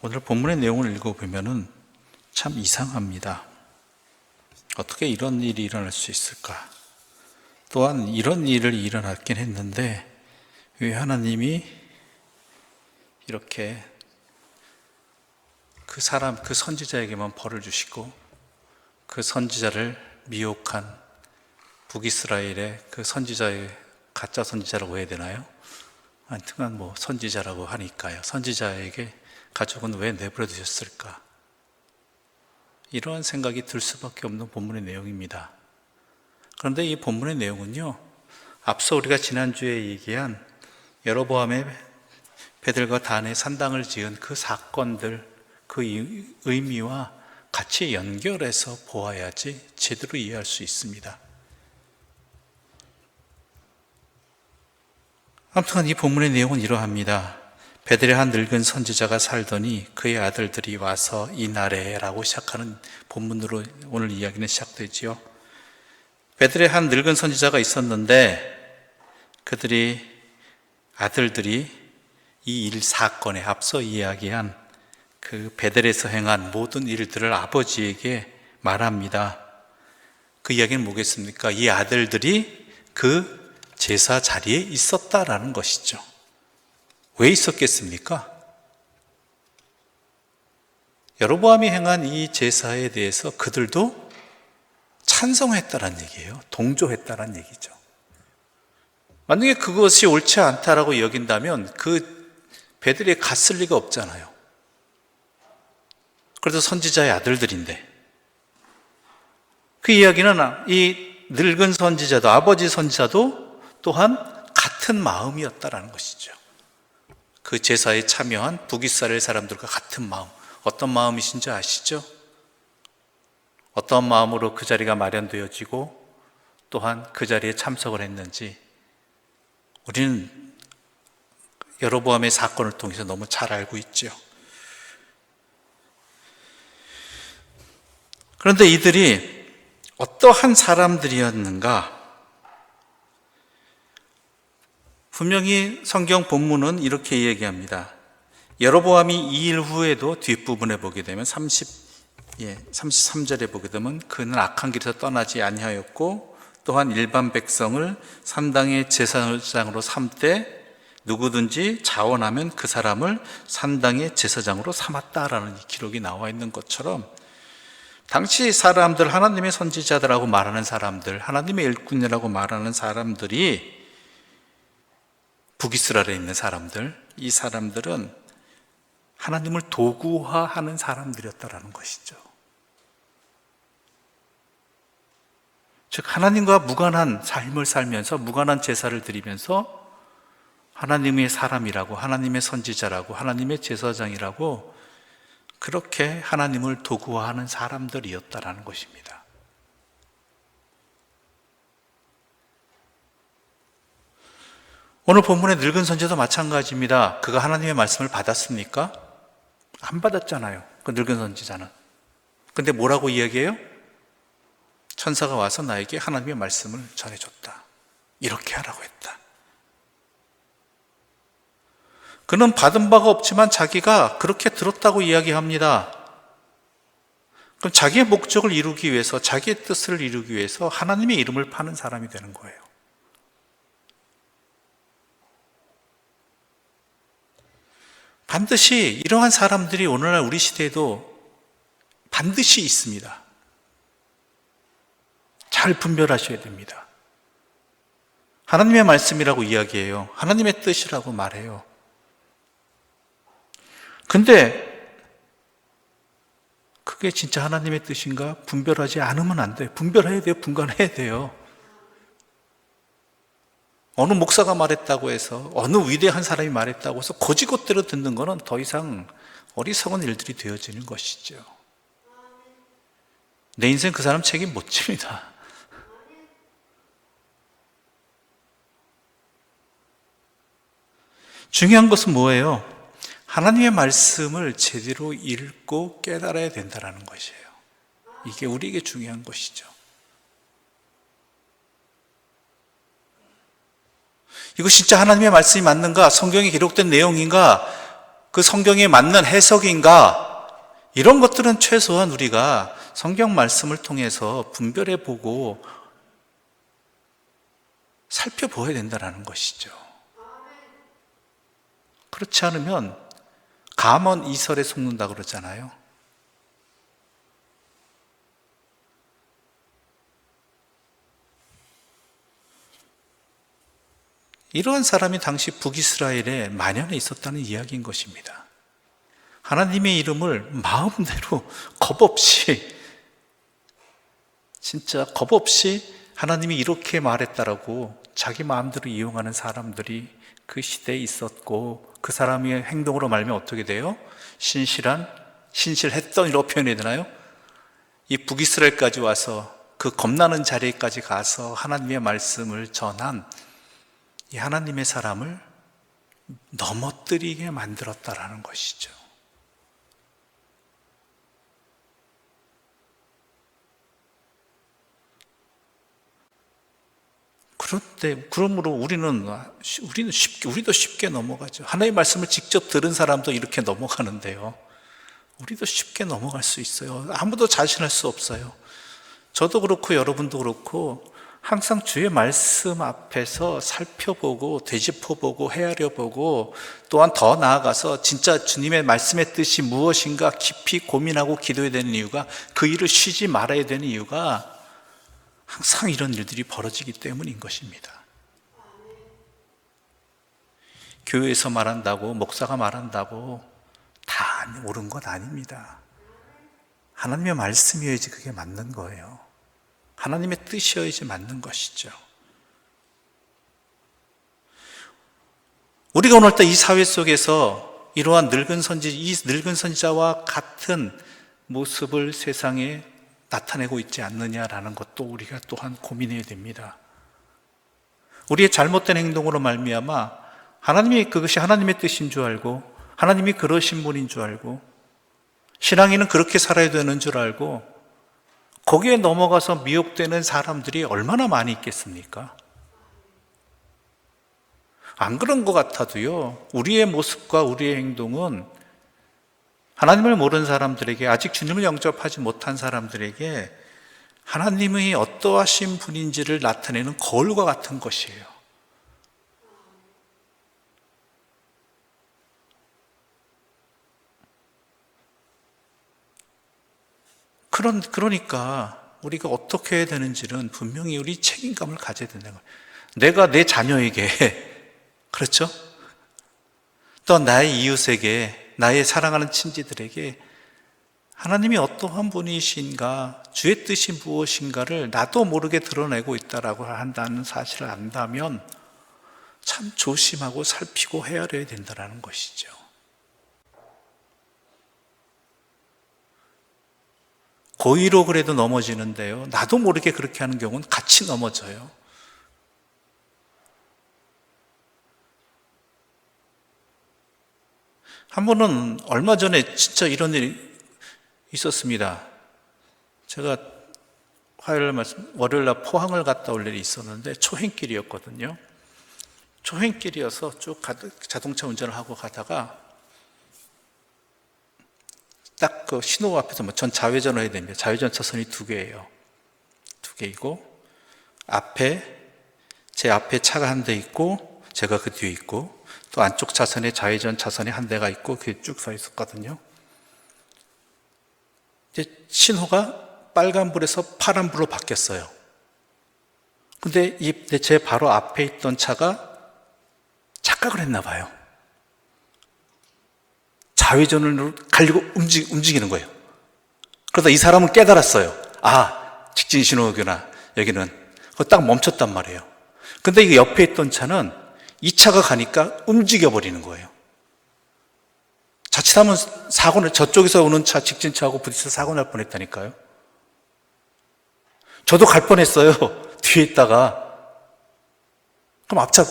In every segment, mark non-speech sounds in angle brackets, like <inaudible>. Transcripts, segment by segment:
오늘 본문의 내용을 읽어보면은 참 이상합니다. 어떻게 이런 일이 일어날 수 있을까? 또한 이런 일을 일어났긴 했는데 왜 하나님이 이렇게 그 사람, 그 선지자에게만 벌을 주시고 그 선지자를 미혹한 북이스라엘의 그 선지자의 가짜 선지자라고 해야 되나요? 하여튼간 뭐 선지자라고 하니까요. 선지자에게 가족은 왜 내버려 두셨을까? 이러한 생각이 들 수밖에 없는 본문의 내용입니다. 그런데 이 본문의 내용은요, 앞서 우리가 지난주에 얘기한 여로보암의 베들과 단의 산당을 지은 그 사건들, 그 이- 의미와 같이 연결해서 보아야지 제대로 이해할 수 있습니다. 아무튼 이 본문의 내용은 이러합니다. 베들의 한 늙은 선지자가 살더니 그의 아들들이 와서 이 날에라고 시작하는 본문으로 오늘 이야기는 시작되지요. 베들의 한 늙은 선지자가 있었는데 그들이 아들들이 이 일 사건에 앞서 이야기한 그 베델에서 행한 모든 일들을 아버지에게 말합니다. 그 이야기는 뭐겠습니까? 이 아들들이 그 제사 자리에 있었다라는 것이죠. 왜 있었겠습니까? 여로보암이 행한 이 제사에 대해서 그들도 찬성했다는 얘기예요. 동조했다는 얘기죠. 만약에 그것이 옳지 않다라고 여긴다면 그 베들에 갔을 리가 없잖아요. 그래도 선지자의 아들들인데 그 이야기는 이 늙은 선지자도 아버지 선지자도 또한 같은 마음이었다라는 것이죠. 그 제사에 참여한 북이스라엘 사람들과 같은 마음. 어떤 마음이신지 아시죠? 어떤 마음으로 그 자리가 마련되어지고 또한 그 자리에 참석을 했는지 우리는 여로보암의 사건을 통해서 너무 잘 알고 있죠. 그런데 이들이 어떠한 사람들이었는가? 분명히 성경 본문은 이렇게 얘기합니다. 여로보암이 이 일 후에도 뒷부분에 보게 되면 30, 예, 33절에 보게 되면 그는 악한 길에서 떠나지 아니하였고 또한 일반 백성을 산당의 제사장으로 삼되 누구든지 자원하면 그 사람을 산당의 제사장으로 삼았다라는 이 기록이 나와 있는 것처럼 당시 사람들 하나님의 선지자들하고 말하는 사람들 하나님의 일꾼이라고 말하는 사람들이 북이스라엘에 있는 사람들 이 사람들은 하나님을 도구화하는 사람들이었다라는 것이죠. 즉 하나님과 무관한 삶을 살면서 무관한 제사를 드리면서 하나님의 사람이라고 하나님의 선지자라고 하나님의 제사장이라고 그렇게 하나님을 도구화하는 사람들이었다라는 것입니다. 오늘 본문의 늙은 선지도 마찬가지입니다. 그가 하나님의 말씀을 받았습니까? 안 받았잖아요. 그 늙은 선지자는. 근데 뭐라고 이야기해요? 천사가 와서 나에게 하나님의 말씀을 전해줬다. 이렇게 하라고 했다. 그는 받은 바가 없지만 자기가 그렇게 들었다고 이야기합니다. 그럼 자기의 목적을 이루기 위해서, 자기의 뜻을 이루기 위해서 하나님의 이름을 파는 사람이 되는 거예요. 반드시 이러한 사람들이 오늘날 우리 시대에도 반드시 있습니다. 잘 분별하셔야 됩니다. 하나님의 말씀이라고 이야기해요. 하나님의 뜻이라고 말해요. 근데 그게 진짜 하나님의 뜻인가 분별하지 않으면 안 돼요. 분별해야 돼요. 분간해야 돼요. 어느 목사가 말했다고 해서 어느 위대한 사람이 말했다고 해서 거지것대로 듣는 것은 더 이상 어리석은 일들이 되어지는 것이죠. 내 인생 그 사람 책임 못 집니다. 중요한 것은 뭐예요? 하나님의 말씀을 제대로 읽고 깨달아야 된다는 것이에요. 이게 우리에게 중요한 것이죠. 이거 진짜 하나님의 말씀이 맞는가? 성경에 기록된 내용인가? 그 성경에 맞는 해석인가? 이런 것들은 최소한 우리가 성경 말씀을 통해서 분별해 보고 살펴보아야 된다는 것이죠. 그렇지 않으면 감언 이설에 속는다 그러잖아요. 이러한 사람이 당시 북이스라엘에 만연해 있었다는 이야기인 것입니다. 하나님의 이름을 마음대로 겁 없이 진짜 겁 없이 하나님이 이렇게 말했다라고 자기 마음대로 이용하는 사람들이 그 시대에 있었고 그 사람의 행동으로 말면 어떻게 돼요? 신실한 신실했던 이라고 표현해야 되나요? 이 북이스라엘까지 와서 그 겁나는 자리까지 가서 하나님의 말씀을 전한 이 하나님의 사람을 넘어뜨리게 만들었다라는 것이죠. 그런데 그러므로 우리는 우리는 쉽게 우리도 쉽게 넘어가죠. 하나님의 말씀을 직접 들은 사람도 이렇게 넘어가는데요. 우리도 쉽게 넘어갈 수 있어요. 아무도 자신할 수 없어요. 저도 그렇고 여러분도 그렇고 항상 주의 말씀 앞에서 살펴보고 되짚어보고 헤아려보고 또한 더 나아가서 진짜 주님의 말씀의 뜻이 무엇인가 깊이 고민하고 기도해야 되는 이유가 그 일을 쉬지 말아야 되는 이유가 항상 이런 일들이 벌어지기 때문인 것입니다. 교회에서 말한다고 목사가 말한다고 다 옳은 것 아닙니다. 하나님의 말씀이어야지 그게 맞는 거예요. 하나님의 뜻이어야지 맞는 것이죠. 우리가 오늘 이 사회 속에서 이러한 늙은 선지, 이 늙은 선지자와 같은 모습을 세상에 나타내고 있지 않느냐라는 것도 우리가 또한 고민해야 됩니다. 우리의 잘못된 행동으로 말미암아 하나님이 그것이 하나님의 뜻인 줄 알고 하나님이 그러신 분인 줄 알고 신앙인은 그렇게 살아야 되는 줄 알고 거기에 넘어가서 미혹되는 사람들이 얼마나 많이 있겠습니까? 안 그런 것 같아도요, 우리의 모습과 우리의 행동은 하나님을 모르는 사람들에게 아직 주님을 영접하지 못한 사람들에게 하나님의 어떠하신 분인지를 나타내는 거울과 같은 것이에요. 그런, 그러니까 우리가 어떻게 해야 되는지는 분명히 우리 책임감을 가져야 된다는 거예요. 내가 내 자녀에게, <laughs> 그렇죠? 또 나의 이웃에게, 나의 사랑하는 친지들에게 하나님이 어떠한 분이신가, 주의 뜻이 무엇인가를 나도 모르게 드러내고 있다라고 한다는 사실을 안다면 참 조심하고 살피고 헤아려야 된다는 것이죠. 고의로 그래도 넘어지는데요. 나도 모르게 그렇게 하는 경우는 같이 넘어져요. 한 번은 얼마 전에 진짜 이런 일이 있었습니다. 제가 화요일 말씀, 월요일 날 포항을 갔다 올 일이 있었는데 초행길이었거든요. 초행길이어서 쭉 자동차 운전을 하고 가다가 딱 그 신호 앞에서 뭐 전 좌회전을 해야 됩니다. 좌회전 차선이 두 개예요. 두 개이고 앞에 제 앞에 차가 한 대 있고 제가 그 뒤에 있고 또 안쪽 차선에 좌회전 차선에 한 대가 있고 그게 쭉 서 있었거든요. 이제 신호가 빨간불에서 파란불로 바뀌었어요. 근데 제 바로 앞에 있던 차가 착각을 했나 봐요. 좌회전을 가려고 움직, 움직이는 거예요. 그러다 이 사람은 깨달았어요. 아, 직진 신호구나. 여기는. 딱 멈췄단 말이에요. 근데 이 옆에 있던 차는 이 차가 가니까 움직여 버리는 거예요. 자칫하면 사고를, 저쪽에서 오는 차, 직진차하고 부딪혀서 사고 날 뻔 했다니까요. 저도 갈 뻔 했어요. <laughs> 뒤에 있다가. 그럼 앞차,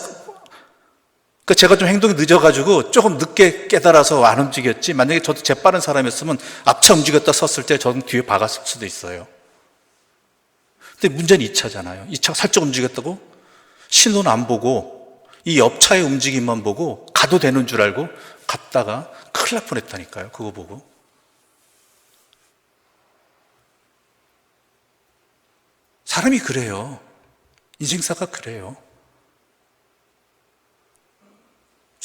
그 제가 좀 행동이 늦어가지고 조금 늦게 깨달아서 안 움직였지. 만약에 저도 재빠른 사람이었으면 앞차 움직였다 섰을 때 저는 뒤에 박았을 수도 있어요. 근데 문제는 이 차잖아요. 이 차가 살짝 움직였다고 신호는 안 보고 이 옆차의 움직임만 보고 가도 되는 줄 알고 갔다가 큰일 날 뻔했다니까요. 그거 보고. 사람이 그래요. 인생사가 그래요.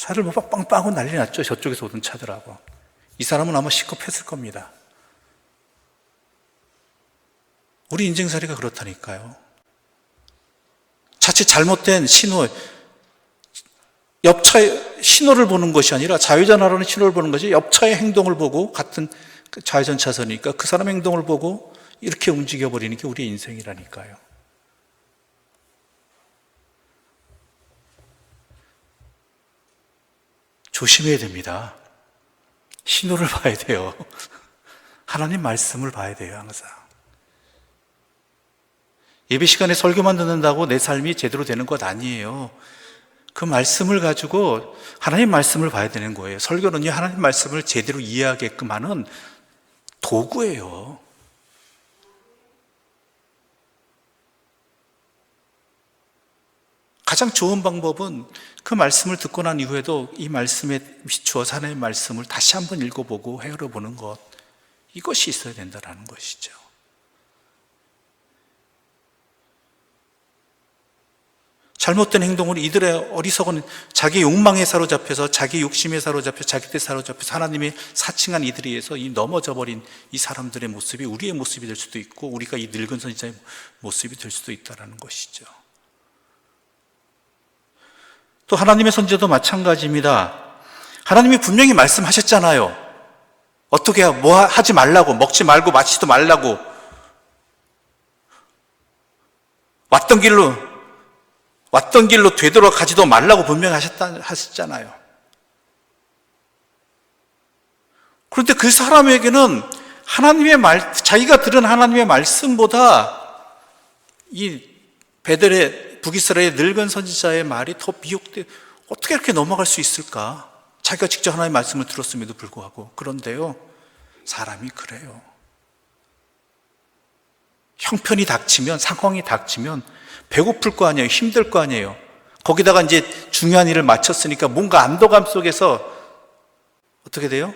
차를 뭐 빵빵 하고 난리 났죠. 저쪽에서 오던 차들하고. 이 사람은 아마 시급했을 겁니다. 우리 인생살이가 그렇다니까요. 자칫 잘못된 신호, 옆차의 신호를 보는 것이 아니라 좌회전하라는 신호를 보는 것이 옆차의 행동을 보고 같은 그 좌회전 차선이니까 그 사람의 행동을 보고 이렇게 움직여 버리는 게 우리 인생이라니까요. 조심해야 됩니다. 신호를 <laughs> 봐야 돼요. 하나님 말씀을 봐야 돼요, 항상. 예배 시간에 설교만 듣는다고 내 삶이 제대로 되는 것 아니에요. 그 말씀을 가지고 하나님 말씀을 봐야 되는 거예요. 설교는요, 하나님 말씀을 제대로 이해하게끔 하는 도구예요. 가장 좋은 방법은 그 말씀을 듣고 난 이후에도 이 말씀에 하나님의 말씀을 다시 한번 읽어보고 헤아려 보는 것. 이것이 있어야 된다는 것이죠. 잘못된 행동으로 이들의 어리석은 자기 욕망에 사로잡혀서 자기 욕심에 사로잡혀 자기 때 사로잡혀서 하나님의 사칭한 이들에 의해서 이 넘어져 버린 이 사람들의 모습이 우리의 모습이 될 수도 있고 우리가 이 늙은 선지자의 모습이 될 수도 있다는 것이죠. 또 하나님의 선지자도 마찬가지입니다. 하나님이 분명히 말씀하셨잖아요. 어떻게 뭐 하지 말라고 먹지 말고 마치도 말라고 왔던 길로 왔던 길로 되돌아가지도 말라고 분명히 하셨다, 하셨잖아요. 그런데 그 사람에게는 하나님의 말, 자기가 들은 하나님의 말씀보다 이 베델의 북이스라엘의 늙은 선지자의 말이 더 미혹돼 어떻게 이렇게 넘어갈 수 있을까? 자기가 직접 하나님의 말씀을 들었음에도 불구하고 그런데요 사람이 그래요. 형편이 닥치면 상황이 닥치면 배고플 거 아니에요. 힘들 거 아니에요. 거기다가 이제 중요한 일을 마쳤으니까 뭔가 안도감 속에서 어떻게 돼요?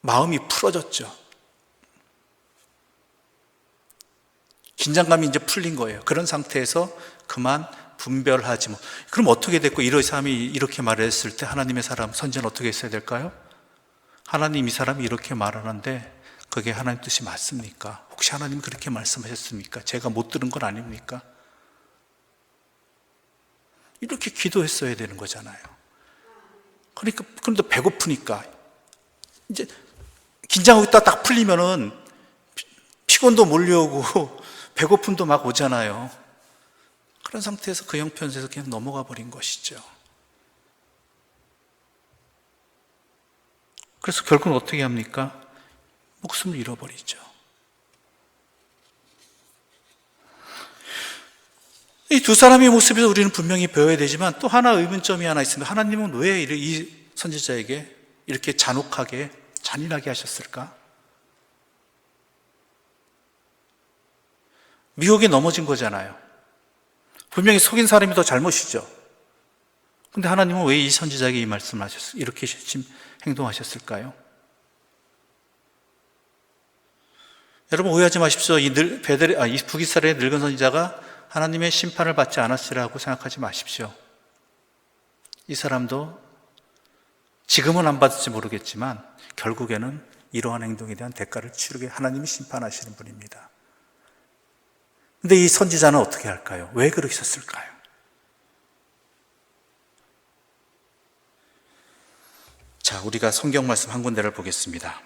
마음이 풀어졌죠. 긴장감이 이제 풀린 거예요. 그런 상태에서 그만 분별하지 뭐. 그럼 어떻게 됐고 이런 사람이 이렇게 말했을 때 하나님의 사람 선지는 어떻게 했어야 될까요? 하나님 이 사람이 이렇게 말하는데 그게 하나님 뜻이 맞습니까? 혹시 하나님 그렇게 말씀하셨습니까? 제가 못 들은 건 아닙니까? 이렇게 기도했어야 되는 거잖아요. 그러니까, 그런데 배고프니까, 이제, 긴장하고 있다 딱 풀리면은, 피곤도 몰려오고, 배고픔도 막 오잖아요. 그런 상태에서 그 형편에서 그냥 넘어가 버린 것이죠. 그래서 결국은 어떻게 합니까? 목숨을 잃어버리죠. 이 두 사람의 모습에서 우리는 분명히 배워야 되지만 또 하나 의문점이 하나 있습니다. 하나님은 왜 이 선지자에게 이렇게 잔혹하게, 잔인하게 하셨을까? 미혹에 넘어진 거잖아요. 분명히 속인 사람이 더 잘못이죠. 근데 하나님은 왜 이 선지자에게 이 말씀을 하셨을까? 이렇게 행동하셨을까요? 여러분 오해하지 마십시오. 이 늘, 베델, 아, 이 북이스라엘의 늙은 선지자가 하나님의 심판을 받지 않았으라고 생각하지 마십시오. 이 사람도 지금은 안 받을지 모르겠지만 결국에는 이러한 행동에 대한 대가를 치르게 하나님이 심판하시는 분입니다. 근데 이 선지자는 어떻게 할까요? 왜 그러셨을까요? 자, 우리가 성경 말씀 한 군데를 보겠습니다.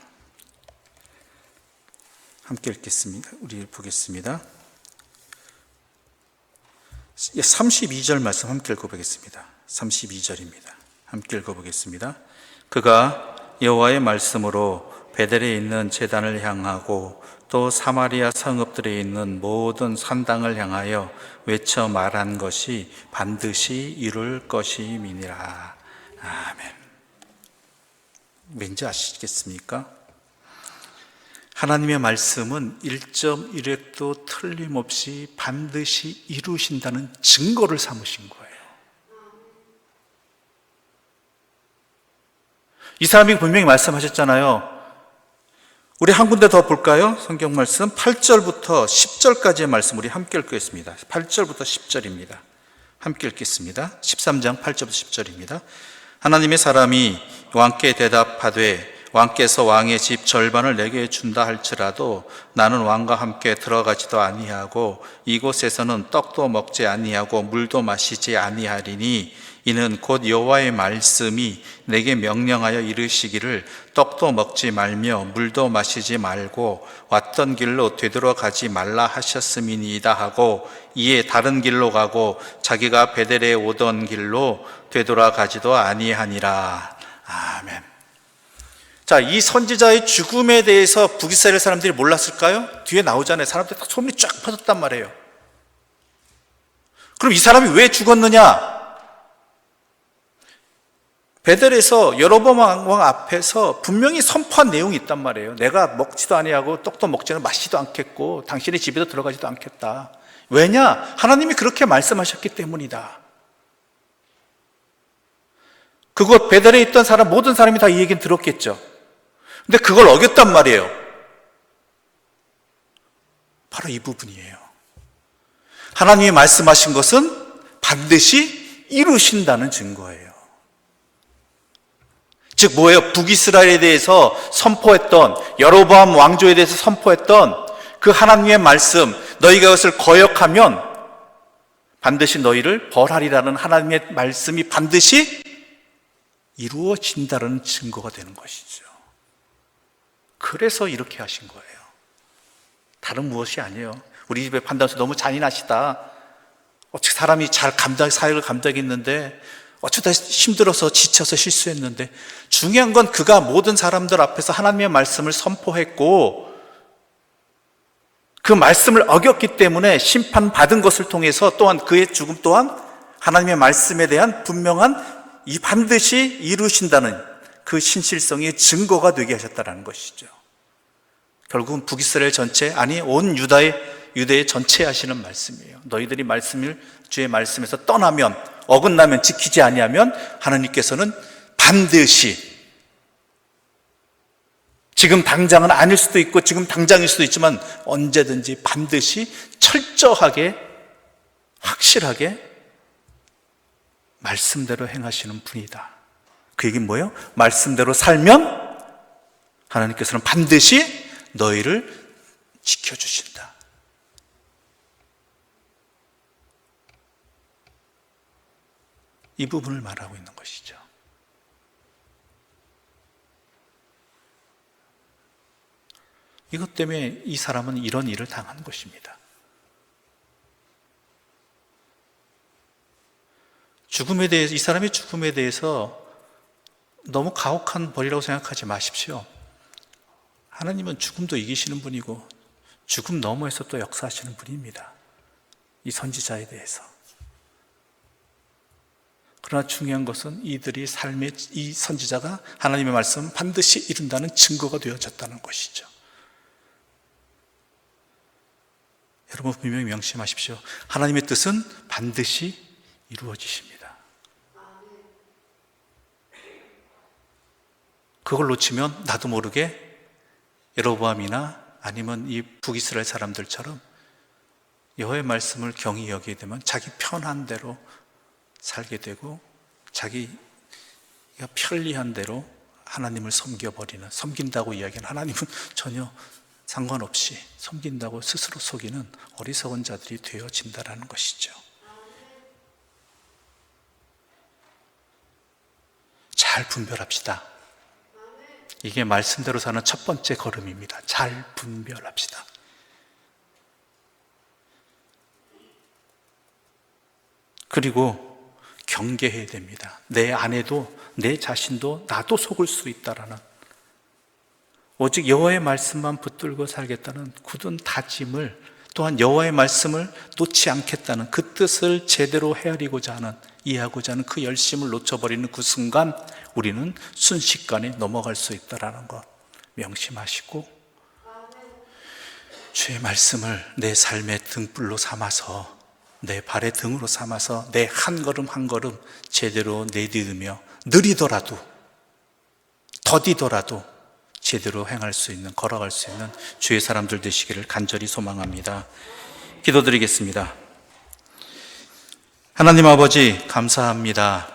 함께 읽겠습니다. 우리 보겠습니다. 32절 말씀 함께 읽어보겠습니다. 32절입니다. 함께 읽어보겠습니다. 그가 여호와의 말씀으로 베델에 있는 제단을 향하고 또 사마리아 성읍들에 있는 모든 산당을 향하여 외쳐 말한 것이 반드시 이룰 것임이니라. 아멘. 왠지 아시겠습니까? 하나님의 말씀은 1.1획도 틀림없이 반드시 이루신다는 증거를 삼으신 거예요. 이 사람이 분명히 말씀하셨잖아요. 우리 한 군데 더 볼까요? 성경 말씀 8절부터 10절까지의 말씀 우리 함께 읽겠습니다. 8절부터 10절입니다. 함께 읽겠습니다. 13장 8절부터 10절입니다. 하나님의 사람이 왕께 대답하되 왕께서 왕의 집 절반을 내게 준다 할지라도 나는 왕과 함께 들어가지도 아니하고 이곳에서는 떡도 먹지 아니하고 물도 마시지 아니하리니 이는 곧 여호와의 말씀이 내게 명령하여 이르시기를 떡도 먹지 말며 물도 마시지 말고 왔던 길로 되돌아가지 말라 하셨음이니이다 하고 이에 다른 길로 가고 자기가 베델에 오던 길로 되돌아가지도 아니하니라 아멘. 자, 이 선지자의 죽음에 대해서 북이스라엘 사람들이 몰랐을까요? 뒤에 나오잖아요. 사람들이 다 소문이 쫙 퍼졌단 말이에요. 그럼 이 사람이 왜 죽었느냐? 베델에서 여로보암 왕 앞에서 분명히 선포한 내용이 있단 말이에요. 내가 먹지도 아니하고 떡도 먹지는 마시지도 않겠고 당신의 집에도 들어가지도 않겠다. 왜냐? 하나님이 그렇게 말씀하셨기 때문이다. 그곳 베델에 있던 사람 모든 사람이 다 이 얘기는 들었겠죠. 근데 그걸 어겼단 말이에요. 바로 이 부분이에요. 하나님이 말씀하신 것은 반드시 이루신다는 증거예요. 즉 뭐예요? 북이스라엘에 대해서 선포했던 여로보암 왕조에 대해서 선포했던 그 하나님의 말씀 너희가 그것을 거역하면 반드시 너희를 벌하리라는 하나님의 말씀이 반드시 이루어진다는 증거가 되는 것이죠. 그래서 이렇게 하신 거예요. 다른 무엇이 아니에요. 우리 집에 판단서 너무 잔인하시다. 어떻게 사람이 잘 감당, 사역을 감당했는데 어쩌다 힘들어서 지쳐서 실수했는데 중요한 건 그가 모든 사람들 앞에서 하나님의 말씀을 선포했고 그 말씀을 어겼기 때문에 심판받은 것을 통해서 또한 그의 죽음 또한 하나님의 말씀에 대한 분명한 이 반드시 이루신다는 그 신실성의 증거가 되게 하셨다는 것이죠. 결국은 북이스라엘 전체 아니 온 유다의 유대의 전체 하시는 말씀이에요. 너희들이 말씀을 주의 말씀에서 떠나면 어긋나면 지키지 아니하면 하나님께서는 반드시 지금 당장은 아닐 수도 있고 지금 당장일 수도 있지만 언제든지 반드시 철저하게 확실하게 말씀대로 행하시는 분이다. 그 얘기는 뭐예요? 말씀대로 살면 하나님께서는 반드시 너희를 지켜주신다. 이 부분을 말하고 있는 것이죠. 이것 때문에 이 사람은 이런 일을 당한 것입니다. 죽음에 대해서, 이 사람의 죽음에 대해서 너무 가혹한 벌이라고 생각하지 마십시오. 하나님은 죽음도 이기시는 분이고, 죽음 너머에서 또 역사하시는 분입니다. 이 선지자에 대해서. 그러나 중요한 것은 이들이 삶의 이 선지자가 하나님의 말씀 반드시 이룬다는 증거가 되어졌다는 것이죠. 여러분 분명히 명심하십시오. 하나님의 뜻은 반드시 이루어지십니다. 그걸 놓치면 나도 모르게 여로보암이나 아니면 이 북이스라엘 사람들처럼 여호와의 말씀을 경히 여기게 되면 자기 편한 대로 살게 되고 자기가 편리한 대로 하나님을 섬겨버리는 섬긴다고 이야기하는 하나님은 <laughs> 전혀 상관없이 섬긴다고 스스로 속이는 어리석은 자들이 되어진다라는 것이죠. 잘 분별합시다. 이게 말씀대로 사는 첫 번째 걸음입니다. 잘 분별합시다. 그리고 경계해야 됩니다. 내 안에도 내 자신도 나도 속을 수 있다라는 오직 여호와의 말씀만 붙들고 살겠다는 굳은 다짐을 또한 여호와의 말씀을 놓지 않겠다는 그 뜻을 제대로 헤아리고자 하는 이해하고자 하는 그 열심을 놓쳐버리는 그 순간 우리는 순식간에 넘어갈 수 있다라는 것 명심하시고 주의 말씀을 내 삶의 등불로 삼아서 내 발의 등으로 삼아서 내 한 걸음 한 걸음 제대로 내딛으며 느리더라도 더디더라도 제대로 행할 수 있는, 걸어갈 수 있는 주의 사람들 되시기를 간절히 소망합니다. 기도드리겠습니다. 하나님 아버지, 감사합니다.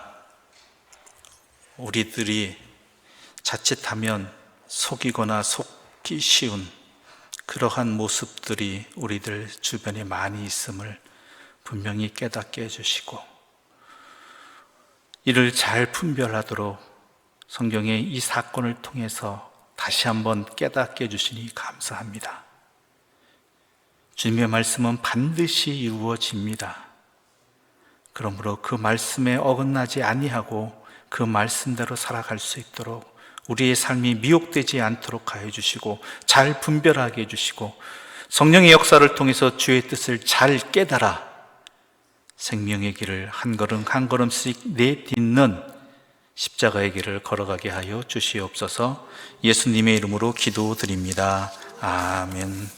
우리들이 자칫하면 속이거나 속기 쉬운 그러한 모습들이 우리들 주변에 많이 있음을 분명히 깨닫게 해주시고, 이를 잘 분별하도록 성경의 이 사건을 통해서 다시 한번 깨닫게 해주시니 감사합니다. 주님의 말씀은 반드시 이루어집니다. 그러므로 그 말씀에 어긋나지 아니하고 그 말씀대로 살아갈 수 있도록 우리의 삶이 미혹되지 않도록 하여 주시고 잘 분별하게 해 주시고 성령의 역사를 통해서 주의 뜻을 잘 깨달아 생명의 길을 한 걸음 한 걸음씩 내딛는 십자가의 길을 걸어가게 하여 주시옵소서 예수님의 이름으로 기도드립니다. 아멘.